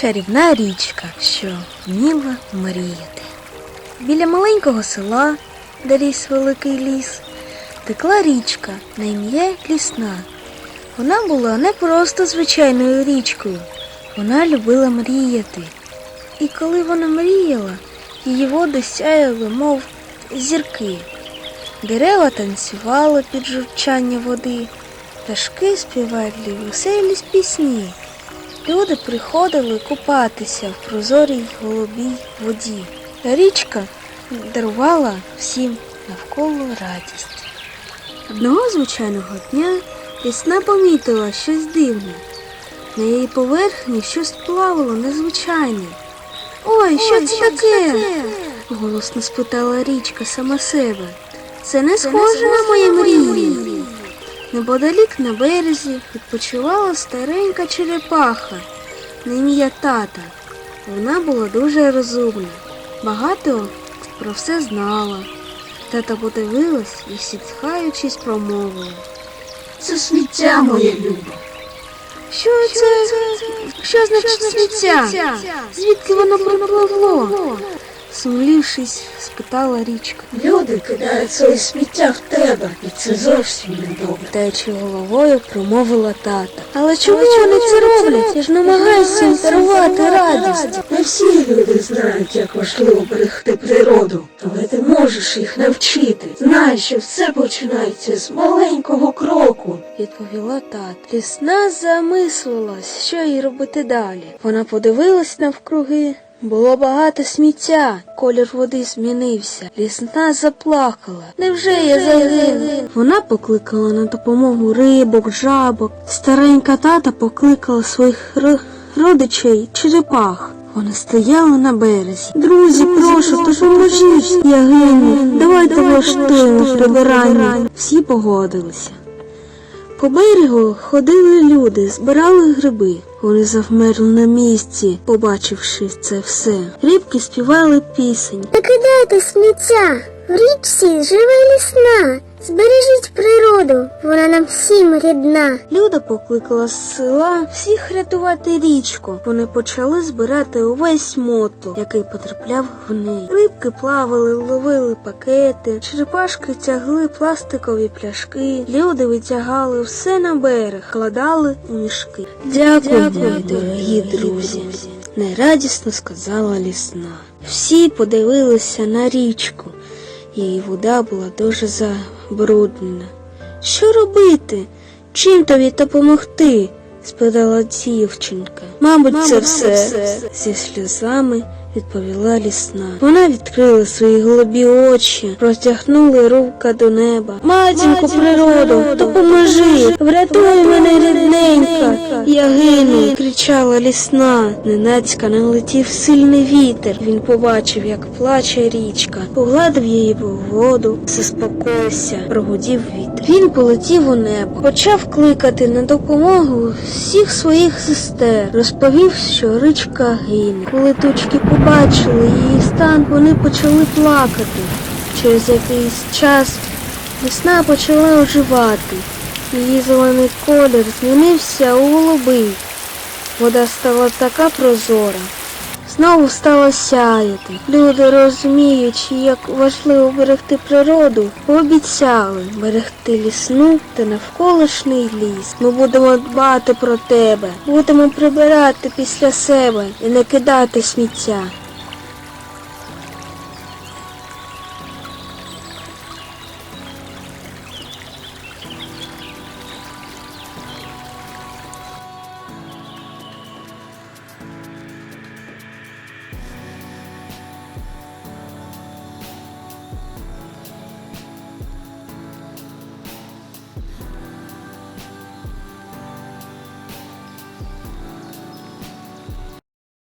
чарівна річка, що вміла мріяти. Біля маленького села, де ріс великий ліс, текла річка на ім'я Лісна. Вона була не просто звичайною річкою, вона любила мріяти. І коли вона мріяла, її води сяяли, мов зірки. Дерева танцювали під журчання води, пташки співали веселі пісні. Люди приходили купатися в прозорій голубій воді. Річка дарувала всім навколо радість. Одного звичайного дня лісна помітила щось дивне. На її поверхні щось плавало незвичайне. Ой, що це таке? голосно спитала річка сама себе. Це не схоже на мої мрії. Неподалік на березі відпочивала старенька черепаха на ім'я тата. Вона була дуже розумна, багато про все знала. Тата подивилась і сітхаючись промовила. Це сміття моє любе. Що це? Що значить сміття? Звідки воно припливло? Сумлівшись, спитала річка. Люди кидають своє сміття в тебе, і це зовсім не добре. Втаючи головою, промовила тата. Але чому вони це роблять? Я ж намагаюся їм дарувати радість. Не всі люди знають, як важливо берегти природу, але ти можеш їх навчити. Знай, що все починається з маленького кроку. Відповіла тата. Лісна замислилась, що їй робити далі. Вона подивилась навкруги. Було багато сміття, колір води змінився. Лісна заплакала. Невже я загину? Вона покликала на допомогу рибок, жабок. Старенька тата покликала своїх ро- родичей черепах. Вони стояли на березі. Друзі, прошу, допоможіть. Я гину. Давайте влаштуємо прибирання. Всі погодилися. По берегу ходили люди, збирали гриби. Вони завмерли на місці, побачивши це все. Рибки співали пісень. Не кидайте сміття. В річці живе лісна. Збережіть природу, вона нам всім рідна. Люда покликала з села всіх рятувати річку. Вони почали збирати увесь мотор, який потрапляв в неї. Рибки плавали, ловили пакети, черепашки тягли пластикові пляшки. Люди витягали все на берег, кладали у мішки. Дякую, мої дорогі друзі. Нерадісно сказала лісна. Всі подивилися на річку. Її вода була дуже забруднена. Що робити? Чим тобі допомогти? спитала дівчинка. Мабуть, це все зі сльозами відповіла лісна. Вона відкрила свої голубі очі, простягнула рука до неба. Матінко природу, допоможи, врятуй мене рідненька. Я гину, кричала лісна. Ненацька налетів сильний вітер. Він побачив, як плаче річка, погладив її по воду, заспокойся, прогудів вітер. Він полетів у небо, почав кликати на допомогу всіх своїх сестер, розповів, що річка гине. Коли тучки побачили її стан, вони почали плакати. Через якийсь час весна почала оживати. Її зелений колір змінився у голубий. Вода стала така прозора. Знову стало сяяти. Люди, розуміючи, як важливо берегти природу, пообіцяли берегти лісну та навколишній ліс. Ми будемо дбати про тебе, будемо прибирати після себе і не кидати сміття.